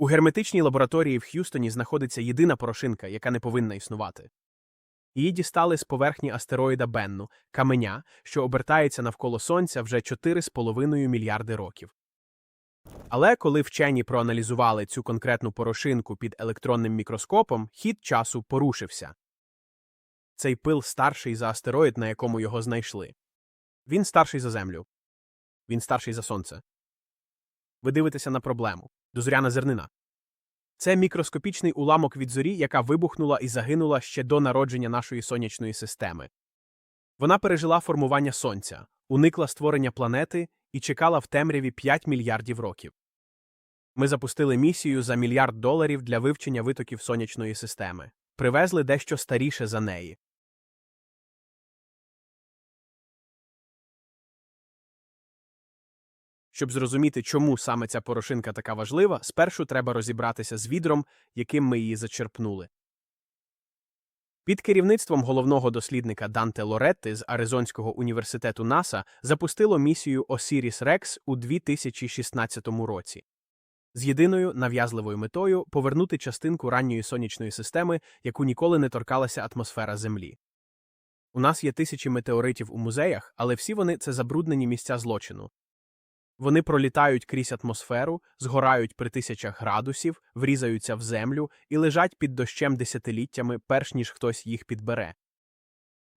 У герметичній лабораторії в Х'юстоні знаходиться єдина порошинка, яка не повинна існувати. Її дістали з поверхні астероїда Бенну, каменя, що обертається навколо Сонця вже 4,5 мільярди років. Але коли вчені проаналізували цю конкретну порошинку під електронним мікроскопом, хід часу порушився. Цей пил старший за астероїд, на якому його знайшли. Він старший за Землю. Він старший за Сонце. Ви дивитеся на проблему. Дозоряна зернина. Це мікроскопічний уламок від зорі, яка вибухнула і загинула ще до народження нашої сонячної системи. Вона пережила формування Сонця, уникла створення планети і чекала в темряві 5 мільярдів років. Ми запустили місію за мільярд доларів для вивчення витоків сонячної системи. Привезли дещо старіше за неї. Щоб зрозуміти, чому саме ця порошинка така важлива, спершу треба розібратися з відром, яким ми її зачерпнули. Під керівництвом головного дослідника Данте Лоретти з Аризонського університету НАСА запустило місію Osiris Rex у 2016 році з єдиною нав'язливою метою повернути частинку ранньої сонячної системи, яку ніколи не торкалася атмосфера Землі. У нас є тисячі метеоритів у музеях, але всі вони це забруднені місця злочину. Вони пролітають крізь атмосферу, згорають при тисячах градусів, врізаються в землю і лежать під дощем десятиліттями, перш ніж хтось їх підбере.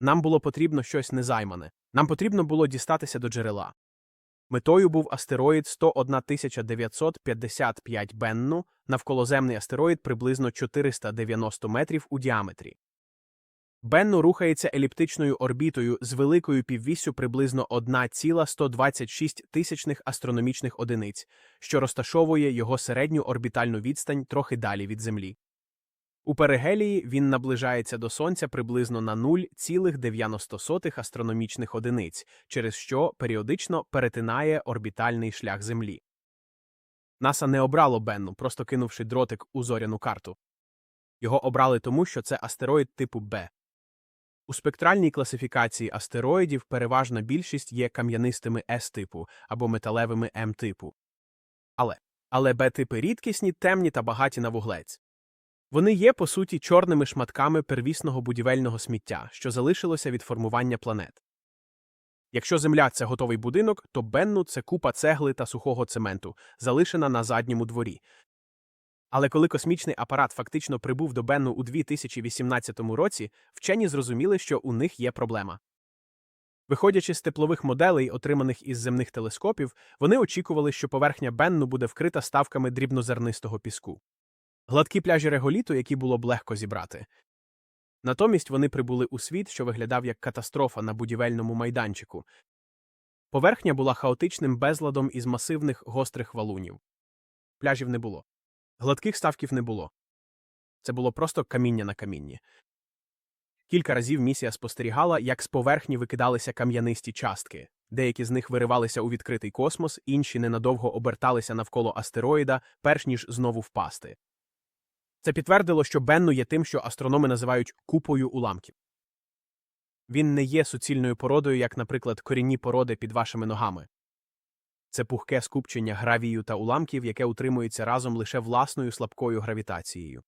Нам було потрібно щось незаймане. Нам потрібно було дістатися до джерела. Метою був астероїд 101 955 Бенну, навколоземний астероїд приблизно 490 метрів у діаметрі. Бенну рухається еліптичною орбітою з великою піввіссю приблизно 1,126 тисячних астрономічних одиниць, що розташовує його середню орбітальну відстань трохи далі від Землі. У перигелії він наближається до Сонця приблизно на 0,90 астрономічних одиниць, через що періодично перетинає орбітальний шлях Землі. НАСА не обрало Бенну, просто кинувши дротик у зоряну карту. Його обрали тому, що це астероїд типу Б. У спектральній класифікації астероїдів переважна більшість є кам'янистими С-типу або металевими М-типу. Але але Б-типи рідкісні, темні та багаті на вуглець. Вони є, по суті, чорними шматками первісного будівельного сміття, що залишилося від формування планет. Якщо Земля це готовий будинок, то Бенну це купа цегли та сухого цементу, залишена на задньому дворі. Але коли космічний апарат фактично прибув до Бенну у 2018 році, вчені зрозуміли, що у них є проблема. Виходячи з теплових моделей, отриманих із земних телескопів, вони очікували, що поверхня Бенну буде вкрита ставками дрібнозернистого піску. Гладкі пляжі реголіту, які було б легко зібрати. Натомість вони прибули у світ, що виглядав як катастрофа на будівельному майданчику. Поверхня була хаотичним безладом із масивних гострих валунів. Пляжів не було. Гладких ставків не було. Це було просто каміння на камінні. Кілька разів місія спостерігала, як з поверхні викидалися кам'янисті частки. Деякі з них виривалися у відкритий космос, інші ненадовго оберталися навколо астероїда, перш ніж знову впасти. Це підтвердило, що Бенну є тим, що астрономи називають купою уламків. Він не є суцільною породою, як, наприклад, корінні породи під вашими ногами. Це пухке скупчення гравію та уламків, яке утримується разом лише власною слабкою гравітацією.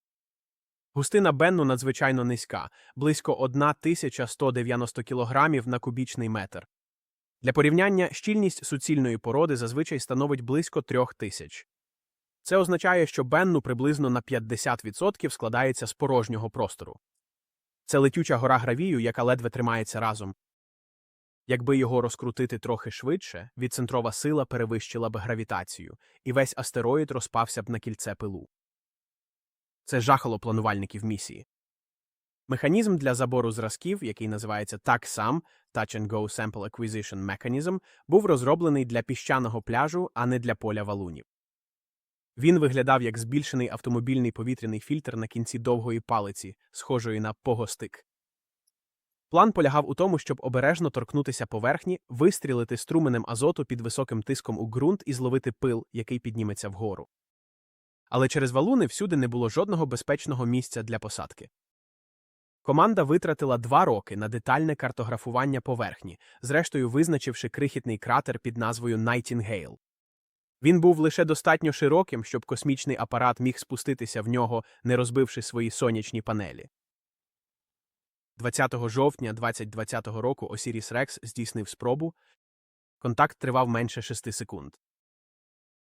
Густина Бенну надзвичайно низька, близько 1190 кг на кубічний метр. Для порівняння щільність суцільної породи зазвичай становить близько 3000. Це означає, що Бенну приблизно на 50% складається з порожнього простору. Це летюча гора гравію, яка ледве тримається разом. Якби його розкрутити трохи швидше, відцентрова сила перевищила б гравітацію, і весь астероїд розпався б на кільце пилу. Це жахало планувальників місії. Механізм для забору зразків, який називається TAC-SAM Touch and Go Sample Acquisition Mechanism, був розроблений для піщаного пляжу, а не для поля валунів. Він виглядав як збільшений автомобільний повітряний фільтр на кінці довгої палиці, схожої на погостик. План полягав у тому, щоб обережно торкнутися поверхні, вистрілити струменем азоту під високим тиском у ґрунт і зловити пил, який підніметься вгору. Але через валуни всюди не було жодного безпечного місця для посадки. Команда витратила два роки на детальне картографування поверхні, зрештою визначивши крихітний кратер під назвою Найтінгейл. Він був лише достатньо широким, щоб космічний апарат міг спуститися в нього, не розбивши свої сонячні панелі. 20 жовтня 2020 року Осіріс Рекс здійснив спробу. Контакт тривав менше 6 секунд.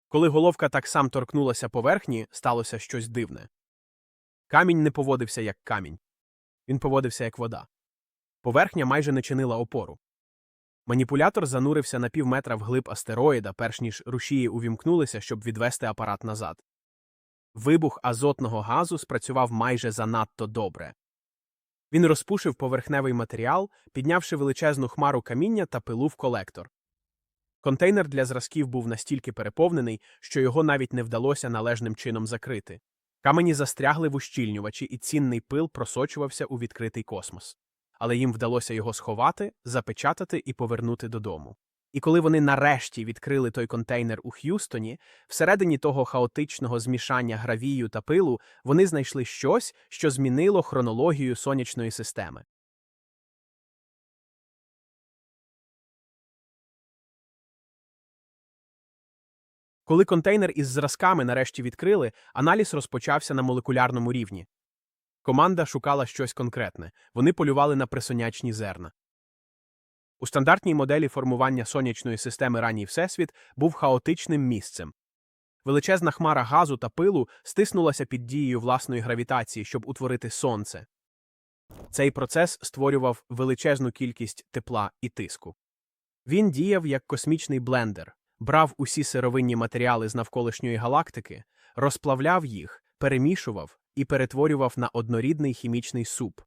Коли головка так сам торкнулася поверхні, сталося щось дивне. Камінь не поводився як камінь. Він поводився як вода. Поверхня майже не чинила опору. Маніпулятор занурився на півметра вглиб астероїда, перш ніж рушії увімкнулися, щоб відвести апарат назад. Вибух азотного газу спрацював майже занадто добре. Він розпушив поверхневий матеріал, піднявши величезну хмару каміння та пилу в колектор. Контейнер для зразків був настільки переповнений, що його навіть не вдалося належним чином закрити. Камені застрягли в ущільнювачі, і цінний пил просочувався у відкритий космос. Але їм вдалося його сховати, запечатати і повернути додому. І коли вони нарешті відкрили той контейнер у Х'юстоні, всередині того хаотичного змішання гравію та пилу вони знайшли щось, що змінило хронологію сонячної системи. Коли контейнер із зразками нарешті відкрили, аналіз розпочався на молекулярному рівні. Команда шукала щось конкретне, вони полювали на присонячні зерна. У стандартній моделі формування сонячної системи ранній Всесвіт був хаотичним місцем. Величезна хмара газу та пилу стиснулася під дією власної гравітації, щоб утворити сонце. Цей процес створював величезну кількість тепла і тиску. Він діяв як космічний блендер, брав усі сировинні матеріали з навколишньої галактики, розплавляв їх, перемішував і перетворював на однорідний хімічний суп.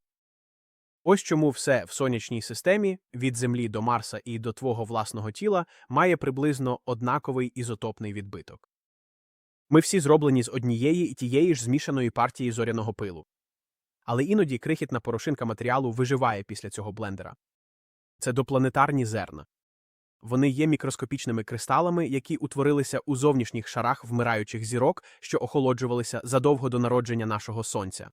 Ось чому все в сонячній системі від Землі до Марса і до твого власного тіла має приблизно однаковий ізотопний відбиток. Ми всі зроблені з однієї і тієї ж змішаної партії зоряного пилу. Але іноді крихітна порошинка матеріалу виживає після цього блендера. Це допланетарні зерна. Вони є мікроскопічними кристалами, які утворилися у зовнішніх шарах вмираючих зірок, що охолоджувалися задовго до народження нашого сонця.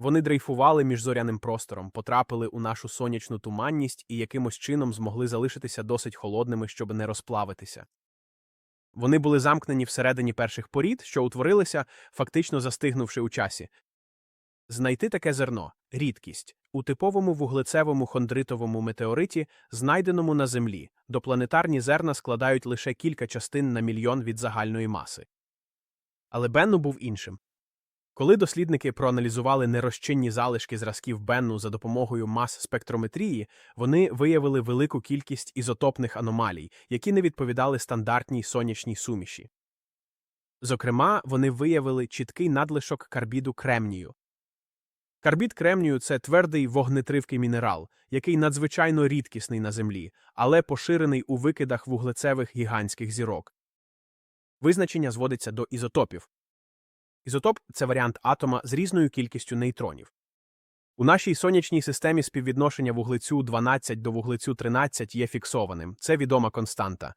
Вони дрейфували між зоряним простором, потрапили у нашу сонячну туманність і якимось чином змогли залишитися досить холодними, щоб не розплавитися. Вони були замкнені всередині перших порід, що утворилися, фактично застигнувши у часі. Знайти таке зерно рідкість у типовому вуглецевому хондритовому метеориті, знайденому на Землі, допланетарні зерна складають лише кілька частин на мільйон від загальної маси. Але Бенну був іншим. Коли дослідники проаналізували нерозчинні залишки зразків Бенну за допомогою мас-спектрометрії, вони виявили велику кількість ізотопних аномалій, які не відповідали стандартній сонячній суміші. Зокрема, вони виявили чіткий надлишок карбіду кремнію. Карбід кремнію це твердий вогнетривкий мінерал, який надзвичайно рідкісний на Землі, але поширений у викидах вуглецевих гігантських зірок. Визначення зводиться до ізотопів. Ізотоп це варіант атома з різною кількістю нейтронів. У нашій сонячній системі співвідношення вуглецю 12 до вуглецю 13 є фіксованим, це відома константа.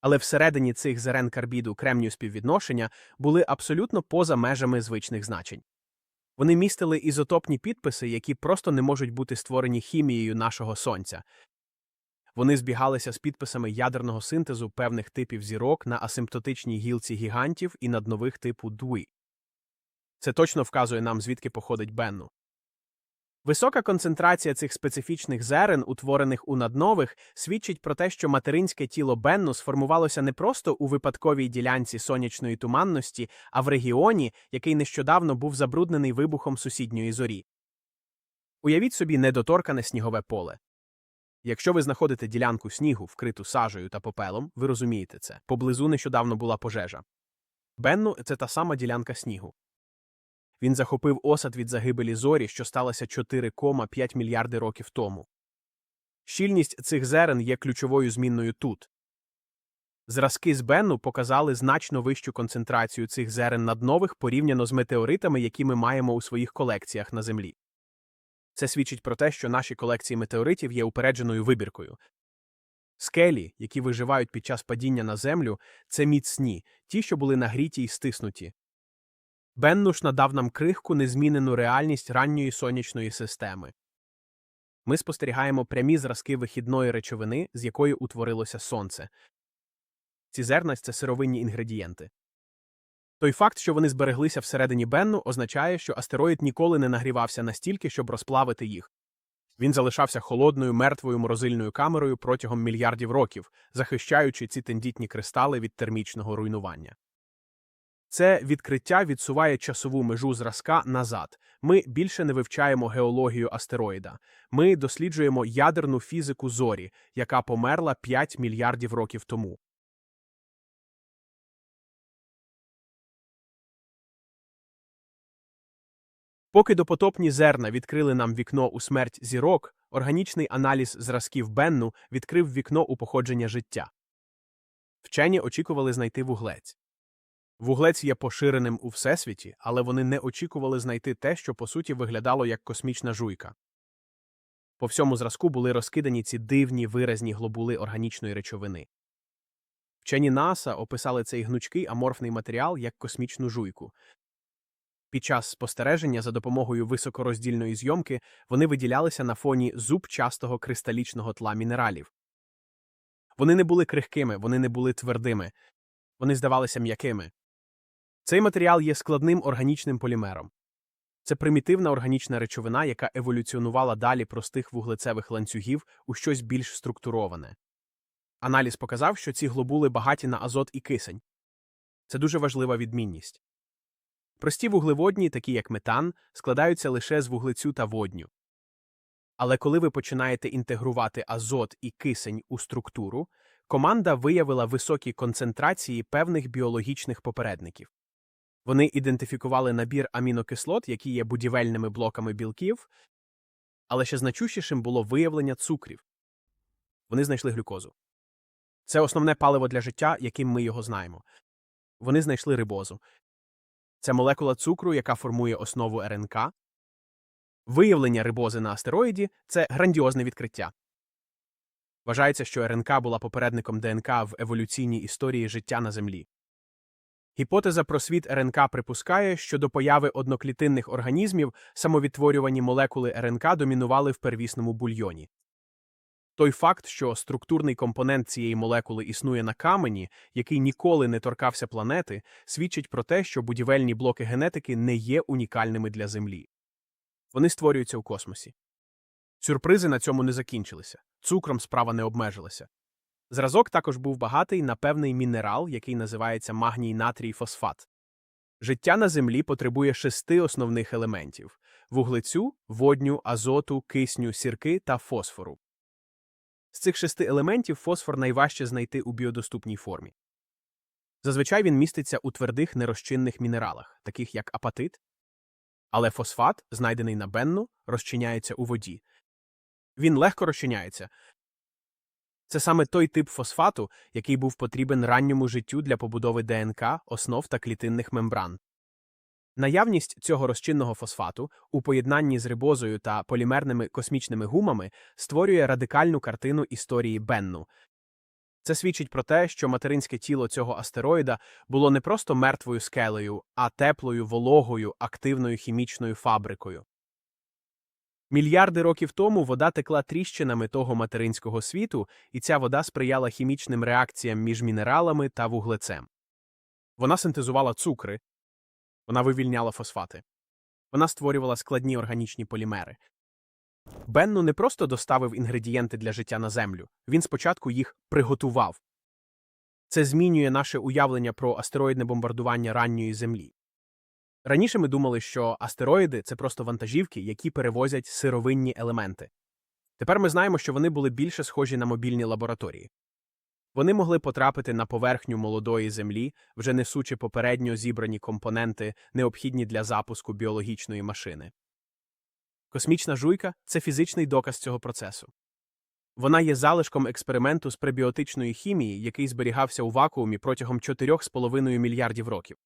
Але всередині цих зерен карбіду кремнію співвідношення були абсолютно поза межами звичних значень. Вони містили ізотопні підписи, які просто не можуть бути створені хімією нашого сонця. Вони збігалися з підписами ядерного синтезу певних типів зірок на асимптотичній гілці гігантів і наднових типу дуї. Це точно вказує нам, звідки походить Бенну. Висока концентрація цих специфічних зерен, утворених у наднових, свідчить про те, що материнське тіло Бенну сформувалося не просто у випадковій ділянці сонячної туманності, а в регіоні, який нещодавно був забруднений вибухом сусідньої зорі. Уявіть собі недоторкане снігове поле. Якщо ви знаходите ділянку снігу, вкриту сажею та попелом, ви розумієте це. Поблизу нещодавно була пожежа. Бенну це та сама ділянка снігу. Він захопив осад від загибелі зорі, що сталося 4,5 мільярди років тому. Щільність цих зерен є ключовою змінною тут. Зразки з Бенну показали значно вищу концентрацію цих зерен наднових порівняно з метеоритами, які ми маємо у своїх колекціях на Землі. Це свідчить про те, що наші колекції метеоритів є упередженою вибіркою. Скелі, які виживають під час падіння на землю, це міцні, ті, що були нагріті і стиснуті. Беннуш надав нам крихку незмінену реальність ранньої сонячної системи. Ми спостерігаємо прямі зразки вихідної речовини, з якої утворилося сонце. Ці зерна це сировинні інгредієнти. Той факт, що вони збереглися всередині Бенну, означає, що астероїд ніколи не нагрівався настільки, щоб розплавити їх. Він залишався холодною мертвою морозильною камерою протягом мільярдів років, захищаючи ці тендітні кристали від термічного руйнування. Це відкриття відсуває часову межу зразка назад. Ми більше не вивчаємо геологію астероїда. Ми досліджуємо ядерну фізику зорі, яка померла 5 мільярдів років тому. Поки допотопні зерна відкрили нам вікно у смерть зірок, органічний аналіз зразків Бенну відкрив вікно у походження життя. Вчені очікували знайти вуглець. Вуглець є поширеним у всесвіті, але вони не очікували знайти те, що по суті виглядало як космічна жуйка. По всьому зразку були розкидані ці дивні виразні глобули органічної речовини. Вчені НАСА описали цей гнучкий аморфний матеріал як космічну жуйку. Під час спостереження за допомогою високороздільної зйомки вони виділялися на фоні зубчастого кристалічного тла мінералів. Вони не були крихкими, вони не були твердими, вони здавалися м'якими. Цей матеріал є складним органічним полімером. Це примітивна органічна речовина, яка еволюціонувала далі простих вуглецевих ланцюгів у щось більш структуроване. Аналіз показав, що ці глобули багаті на азот і кисень. Це дуже важлива відмінність. Прості вуглеводні, такі як метан, складаються лише з вуглецю та водню. Але коли ви починаєте інтегрувати азот і кисень у структуру, команда виявила високі концентрації певних біологічних попередників. Вони ідентифікували набір амінокислот, які є будівельними блоками білків, але ще значущішим було виявлення цукрів. Вони знайшли глюкозу. Це основне паливо для життя, яким ми його знаємо. Вони знайшли рибозу. Це молекула цукру, яка формує основу РНК. Виявлення рибози на астероїді це грандіозне відкриття. Вважається, що РНК була попередником ДНК в еволюційній історії життя на Землі. Гіпотеза про світ РНК припускає, що до появи одноклітинних організмів самовідтворювані молекули РНК домінували в первісному бульйоні. Той факт, що структурний компонент цієї молекули існує на камені, який ніколи не торкався планети, свідчить про те, що будівельні блоки генетики не є унікальними для Землі. Вони створюються у космосі. Сюрпризи на цьому не закінчилися, цукром справа не обмежилася. Зразок також був багатий на певний мінерал, який називається магній натрій фосфат. Життя на Землі потребує шести основних елементів вуглецю, водню, азоту, кисню, сірки та фосфору. З цих шести елементів фосфор найважче знайти у біодоступній формі. Зазвичай він міститься у твердих нерозчинних мінералах, таких як апатит, але фосфат, знайдений на бенну, розчиняється у воді. Він легко розчиняється. Це саме той тип фосфату, який був потрібен ранньому життю для побудови ДНК, основ та клітинних мембран. Наявність цього розчинного фосфату у поєднанні з рибозою та полімерними космічними гумами створює радикальну картину історії Бенну. Це свідчить про те, що материнське тіло цього астероїда було не просто мертвою скелею, а теплою, вологою, активною хімічною фабрикою. Мільярди років тому вода текла тріщинами того материнського світу, і ця вода сприяла хімічним реакціям між мінералами та вуглецем. Вона синтезувала цукри, вона вивільняла фосфати, вона створювала складні органічні полімери. Бенну не просто доставив інгредієнти для життя на Землю, він спочатку їх приготував. Це змінює наше уявлення про астероїдне бомбардування ранньої Землі. Раніше ми думали, що астероїди це просто вантажівки, які перевозять сировинні елементи. Тепер ми знаємо, що вони були більше схожі на мобільні лабораторії. Вони могли потрапити на поверхню молодої землі, вже несучи попередньо зібрані компоненти, необхідні для запуску біологічної машини. Космічна жуйка це фізичний доказ цього процесу. Вона є залишком експерименту з пребіотичної хімії, який зберігався у вакуумі протягом 4,5 мільярдів років.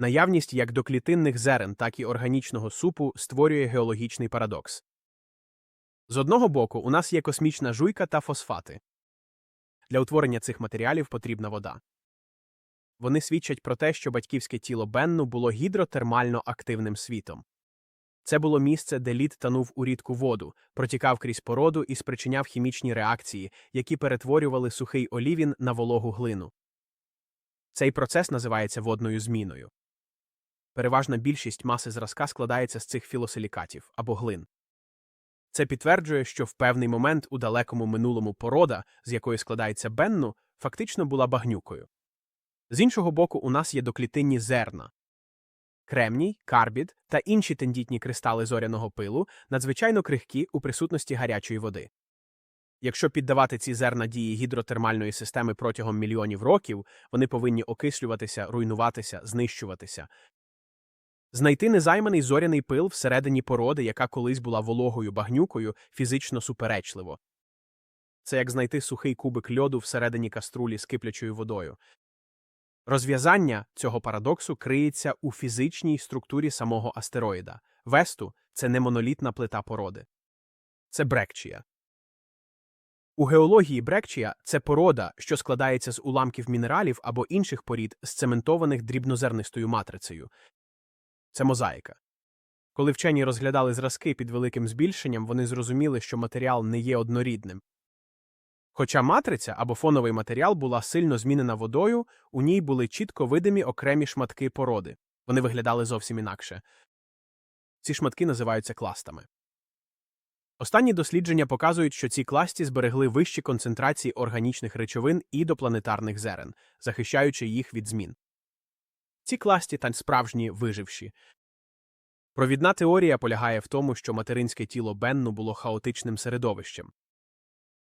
Наявність як доклітинних зерен, так і органічного супу створює геологічний парадокс. З одного боку, у нас є космічна жуйка та фосфати. Для утворення цих матеріалів потрібна вода. Вони свідчать про те, що батьківське тіло Бенну було гідротермально активним світом. Це було місце, де лід танув у рідку воду, протікав крізь породу і спричиняв хімічні реакції, які перетворювали сухий олівін на вологу глину. Цей процес називається водною зміною. Переважна більшість маси зразка складається з цих філосилікатів або глин. Це підтверджує, що в певний момент у далекому минулому порода, з якої складається бенну, фактично була багнюкою. З іншого боку, у нас є доклітинні зерна. Кремній, карбід та інші тендітні кристали зоряного пилу надзвичайно крихкі у присутності гарячої води. Якщо піддавати ці зерна дії гідротермальної системи протягом мільйонів років, вони повинні окислюватися, руйнуватися, знищуватися. Знайти незайманий зоряний пил всередині породи, яка колись була вологою багнюкою, фізично суперечливо. Це як знайти сухий кубик льоду всередині каструлі з киплячою водою. Розв'язання цього парадоксу криється у фізичній структурі самого астероїда. Весту це не монолітна плита породи. Це брекчія. У геології брекчія це порода, що складається з уламків мінералів або інших порід, сцементованих дрібнозернистою матрицею. Це мозаїка. Коли вчені розглядали зразки під великим збільшенням, вони зрозуміли, що матеріал не є однорідним. Хоча матриця або фоновий матеріал була сильно змінена водою, у ній були чітко видимі окремі шматки породи. Вони виглядали зовсім інакше. Ці шматки називаються кластами. Останні дослідження показують, що ці класті зберегли вищі концентрації органічних речовин і допланетарних зерен, захищаючи їх від змін. Ці класті та справжні виживші. Провідна теорія полягає в тому, що материнське тіло Бенну було хаотичним середовищем.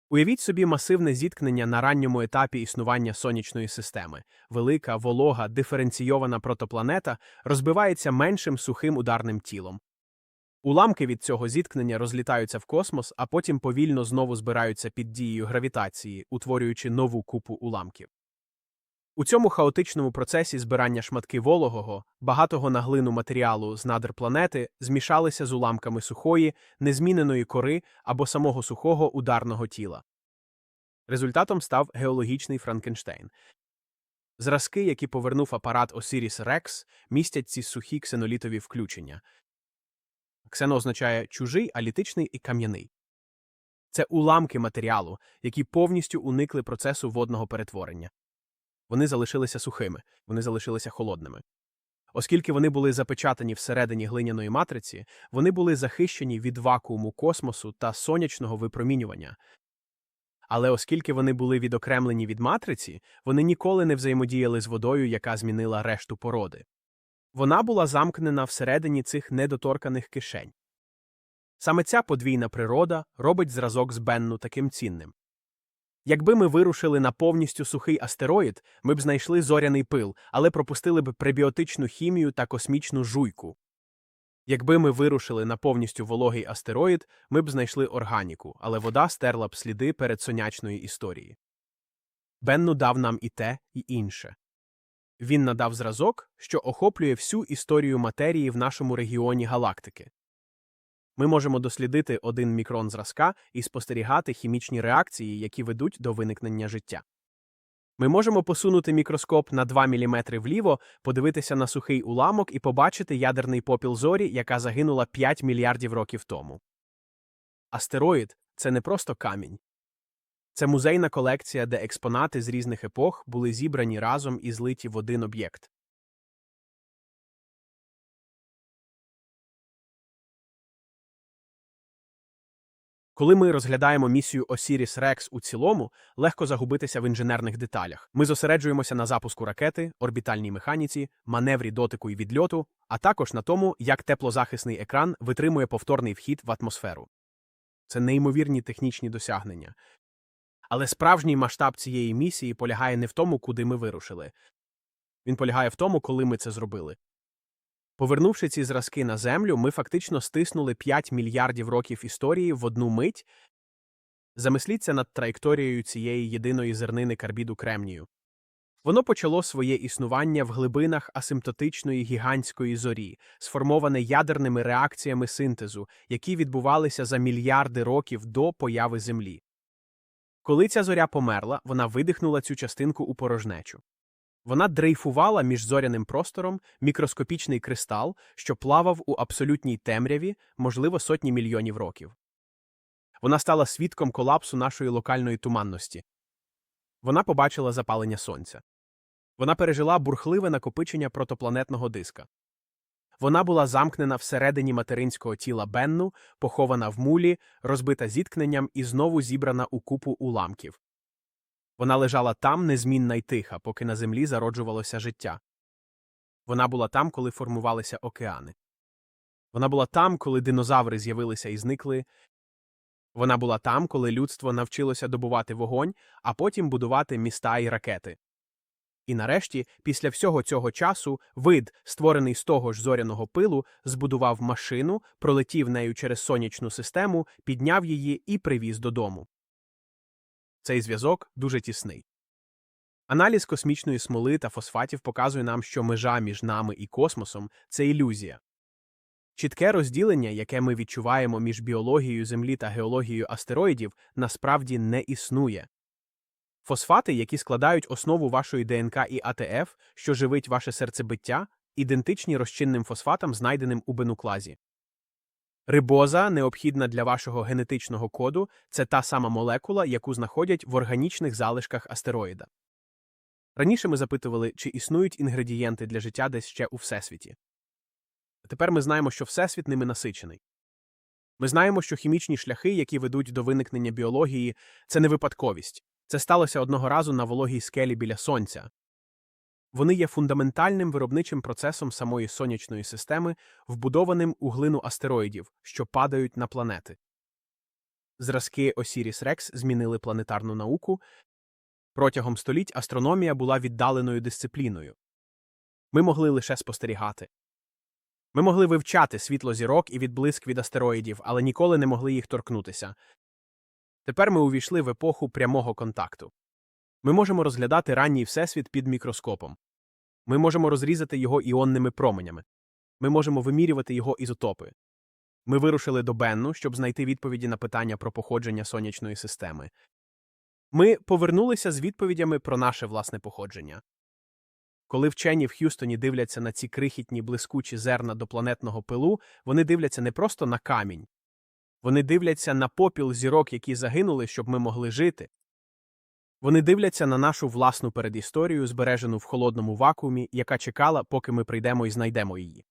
Уявіть собі масивне зіткнення на ранньому етапі існування сонячної системи. Велика, волога, диференційована протопланета розбивається меншим сухим ударним тілом. Уламки від цього зіткнення розлітаються в космос, а потім повільно знову збираються під дією гравітації, утворюючи нову купу уламків. У цьому хаотичному процесі збирання шматки вологого, багатого на глину матеріалу з надр планети змішалися з уламками сухої, незміненої кори або самого сухого ударного тіла. Результатом став геологічний Франкенштейн. Зразки, які повернув апарат Osiris Rex, містять ці сухі ксенолітові включення. Ксено означає чужий, алітичний і кам'яний. Це уламки матеріалу, які повністю уникли процесу водного перетворення. Вони залишилися сухими, вони залишилися холодними. Оскільки вони були запечатані всередині глиняної матриці, вони були захищені від вакууму космосу та сонячного випромінювання. Але оскільки вони були відокремлені від матриці, вони ніколи не взаємодіяли з водою, яка змінила решту породи. Вона була замкнена всередині цих недоторканих кишень. Саме ця подвійна природа робить зразок з Бенну таким цінним. Якби ми вирушили на повністю сухий астероїд, ми б знайшли зоряний пил, але пропустили б пребіотичну хімію та космічну жуйку. Якби ми вирушили на повністю вологий астероїд, ми б знайшли органіку, але вода стерла б сліди перед сонячної історії. Бенну дав нам і те, і інше. Він надав зразок, що охоплює всю історію матерії в нашому регіоні галактики. Ми можемо дослідити один мікрон зразка і спостерігати хімічні реакції, які ведуть до виникнення життя. Ми можемо посунути мікроскоп на 2 мм вліво, подивитися на сухий уламок і побачити ядерний попіл зорі, яка загинула 5 мільярдів років тому. Астероїд це не просто камінь. Це музейна колекція, де експонати з різних епох були зібрані разом і злиті в один об'єкт. Коли ми розглядаємо місію Osiris Rex у цілому, легко загубитися в інженерних деталях. Ми зосереджуємося на запуску ракети, орбітальній механіці, маневрі дотику і відльоту, а також на тому, як теплозахисний екран витримує повторний вхід в атмосферу. Це неймовірні технічні досягнення. Але справжній масштаб цієї місії полягає не в тому, куди ми вирушили. Він полягає в тому, коли ми це зробили. Повернувши ці зразки на землю, ми фактично стиснули 5 мільярдів років історії в одну мить. Замисліться над траєкторією цієї єдиної зернини карбіду кремнію. Воно почало своє існування в глибинах асимптотичної гігантської зорі, сформоване ядерними реакціями синтезу, які відбувалися за мільярди років до появи Землі. Коли ця зоря померла, вона видихнула цю частинку у порожнечу. Вона дрейфувала між зоряним простором мікроскопічний кристал, що плавав у абсолютній темряві, можливо, сотні мільйонів років. Вона стала свідком колапсу нашої локальної туманності. Вона побачила запалення сонця. Вона пережила бурхливе накопичення протопланетного диска. Вона була замкнена всередині материнського тіла Бенну, похована в мулі, розбита зіткненням і знову зібрана у купу уламків. Вона лежала там незмінна й тиха, поки на землі зароджувалося життя. Вона була там, коли формувалися океани. Вона була там, коли динозаври з'явилися і зникли. Вона була там, коли людство навчилося добувати вогонь, а потім будувати міста і ракети. І нарешті, після всього цього часу, вид, створений з того ж зоряного пилу, збудував машину, пролетів нею через сонячну систему, підняв її і привіз додому. Цей зв'язок дуже тісний. Аналіз космічної смоли та фосфатів показує нам, що межа між нами і космосом це ілюзія. Чітке розділення, яке ми відчуваємо між біологією Землі та геологією астероїдів, насправді не існує. Фосфати, які складають основу вашої ДНК і АТФ, що живить ваше серцебиття, ідентичні розчинним фосфатам, знайденим у бенуклазі. Рибоза, необхідна для вашого генетичного коду, це та сама молекула, яку знаходять в органічних залишках астероїда. Раніше ми запитували, чи існують інгредієнти для життя десь ще у Всесвіті. Тепер ми знаємо, що Всесвіт ними насичений. Ми знаємо, що хімічні шляхи, які ведуть до виникнення біології, це не випадковість. Це сталося одного разу на вологій скелі біля Сонця. Вони є фундаментальним виробничим процесом самої сонячної системи, вбудованим у глину астероїдів, що падають на планети. Зразки Осіріс Рекс змінили планетарну науку. Протягом століть астрономія була віддаленою дисципліною. Ми могли лише спостерігати. Ми могли вивчати світло зірок і відблиск від астероїдів, але ніколи не могли їх торкнутися. Тепер ми увійшли в епоху прямого контакту. Ми можемо розглядати ранній всесвіт під мікроскопом. Ми можемо розрізати його іонними променями. Ми можемо вимірювати його ізотопи. Ми вирушили до Бенну, щоб знайти відповіді на питання про походження сонячної системи. Ми повернулися з відповідями про наше власне походження. Коли вчені в Х'юстоні дивляться на ці крихітні блискучі зерна до планетного пилу, вони дивляться не просто на камінь. Вони дивляться на попіл зірок, які загинули, щоб ми могли жити. Вони дивляться на нашу власну передісторію, збережену в холодному вакуумі, яка чекала, поки ми прийдемо і знайдемо її.